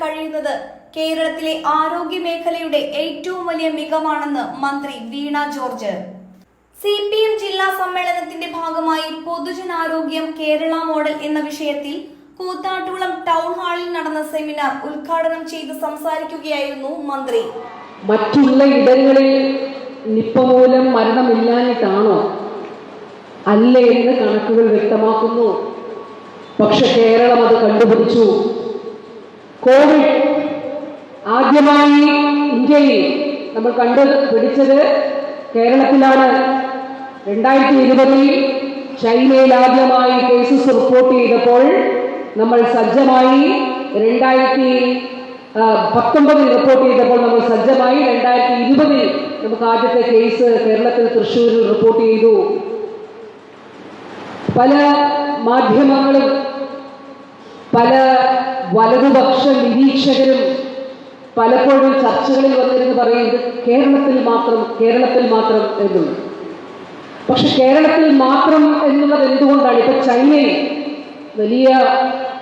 കഴിയുന്നത് കേരളത്തിലെ ആരോഗ്യ മേഖലയുടെ ഏറ്റവും വലിയ മികവാണെന്ന് മന്ത്രി Veena George. C P M ജില്ലാ സമ്മേളനത്തിന്റെ ഭാഗമായി പൊതുജനാരോഗ്യം കേരള മോഡൽ എന്ന വിഷയത്തിൽ കൂത്താട്ടുകുളം ടൗൺ ഹാളിൽ നടന്ന സെമിനാർ ഉദ്ഘാടനം ചെയ്ത് സംസാരിക്കുകയായിരുന്നു മന്ത്രി. മറ്റുള്ള ഇടങ്ങളിൽ നിപ്പ മൂലം മരണമില്ലാഞ്ഞിട്ടാണോ? അല്ലേ എന്ന് കണക്കുകൾ വ്യക്തമാക്കുന്നു. പക്ഷെ കേരളം അത് കണ്ടുപിടിച്ചു. കോവിഡ് ആദ്യമായി ഇന്ത്യയിൽ നമ്മൾ കണ്ടുപിടിച്ചത് കേരളത്തിലാണ്. രണ്ടായിരത്തി ഇരുപതിൽ ചൈനയിൽ ആദ്യമായി കേസസ് റിപ്പോർട്ട് ചെയ്തപ്പോൾ നമ്മൾ സജ്ജമായി രണ്ടായിരത്തി പത്തൊമ്പതിൽ റിപ്പോർട്ട് ചെയ്തപ്പോൾ നമ്മൾ സജ്ജമായി രണ്ടായിരത്തി ഇരുപതിൽ നമുക്ക് ആദ്യത്തെ കേസ് കേരളത്തിൽ തൃശ്ശൂരിൽ റിപ്പോർട്ട് ചെയ്തു. പല മാധ്യമങ്ങളും പല വലതുപക്ഷ നിരീക്ഷകരും പലപ്പോഴും ചർച്ചകളിൽ വന്നിരുന്ന് പറയുന്നത് കേരളത്തിൽ മാത്രം കേരളത്തിൽ മാത്രം എന്നുള്ളത്. പക്ഷെ കേരളത്തിൽ മാത്രം എന്നുള്ളത് എന്തുകൊണ്ടാണ്? ഇപ്പൊ ചൈനയിൽ വലിയ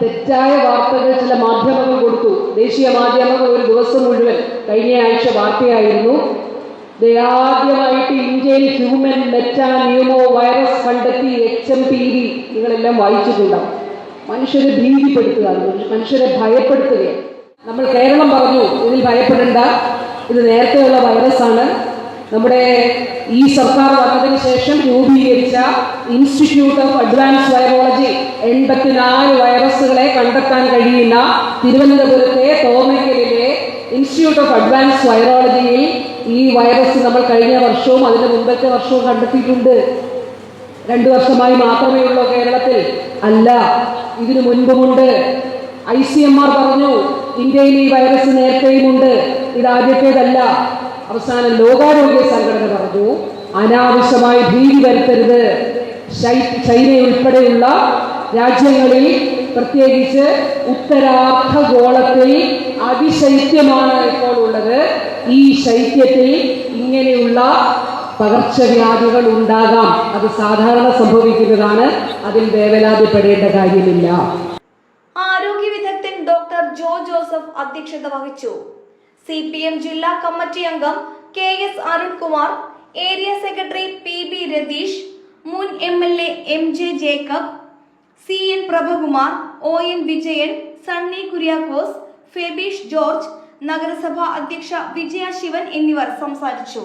തെറ്റായ വാർത്തകൾ ചില മാധ്യമങ്ങൾ കൊടുത്തു. ദേശീയ മാധ്യമങ്ങൾ ഒരു ദിവസം മുഴുവൻ കഴിഞ്ഞ ആഴ്ച വാർത്തയായിരുന്നു ആദ്യമായിട്ട് ഇന്ത്യയിൽ ഹ്യൂമൻ മെറ്റാ ന്യൂമോ വൈറസ് കണ്ടെത്തി എച്ച് എം പി വി നിങ്ങളെല്ലാം വായിച്ചിട്ടുണ്ടാവും. മനുഷ്യരെ ഭീതിപ്പെടുത്തുകയാണ് മനുഷ്യരെ ഭയപ്പെടുത്തുകയാണ് നമ്മൾ കേരളം പറഞ്ഞു ഇതിൽ ഭയപ്പെടേണ്ട. ഇത് നേരത്തെയുള്ള വൈറസാണ്. നമ്മുടെ ഈ സർക്കാർ വന്നതിന് ശേഷം രൂപീകരിച്ച ഇൻസ്റ്റിറ്റ്യൂട്ട് ഓഫ് അഡ്വാൻസ് വൈറോളജി എൺപത്തിനാല് വൈറസുകളെ കണ്ടെത്താൻ കഴിയുന്ന തിരുവനന്തപുരത്തെ തോന്നയ്ക്കലിലെ ഇൻസ്റ്റിറ്റ്യൂട്ട് ഓഫ് അഡ്വാൻസ് വൈറോളജിയിൽ ഈ വൈറസ് നമ്മൾ കഴിഞ്ഞ വർഷവും അതിന് മുമ്പത്തെ വർഷവും കണ്ടെത്തിയിട്ടുണ്ട്. രണ്ടു വർഷമായി മാത്രമേ ഉള്ളൂ കേരളത്തിൽ. അല്ല ഇതിനു മുൻപുമുണ്ട്. ഐ സി എം ആർ പറഞ്ഞു ഇന്ത്യയിൽ ഈ വൈറസ് നേരത്തെയുമുണ്ട്. ഇത് ആദ്യത്തേതല്ല. അവസാനം ലോകാരോഗ്യ സംഘടന പറഞ്ഞു അനാവശ്യമായി ഭീതി വരുത്തരുത്. ചൈന ഉൾപ്പെടെയുള്ള രാജ്യങ്ങളിൽ പ്രത്യേകിച്ച് ഉത്തരാർദ്ധഗോളത്തിൽ അതിശൈത്യമാണ് ഇപ്പോൾ ഉള്ളത്. ഈ ശൈത്യത്തിൽ ഇങ്ങനെയുള്ള പകർച്ചവ്യാധികൾ ഉണ്ടാകാം. അത് സാധാരണ സംഭവിക്കുന്നതാണ്. അതിൽ വേവലാതിപ്പെടേണ്ട കാര്യമില്ല. ആരോഗ്യ വിദഗ്ധൻ ഡോക്ടർ ജോ ജോസഫ് അധ്യക്ഷത വഹിച്ചു. സി പി എം ജില്ലാ കമ്മിറ്റി അംഗം K S Arunkumar area secretary P B Ratheesh മുൻ M L A M J Jacob C N Prabhakumar O N Vijayan Sunny Kuriakose Febeesh George നഗരസഭാ അധ്യക്ഷ വിജയ ശിവൻ എന്നിവർ സംസാരിച്ചു.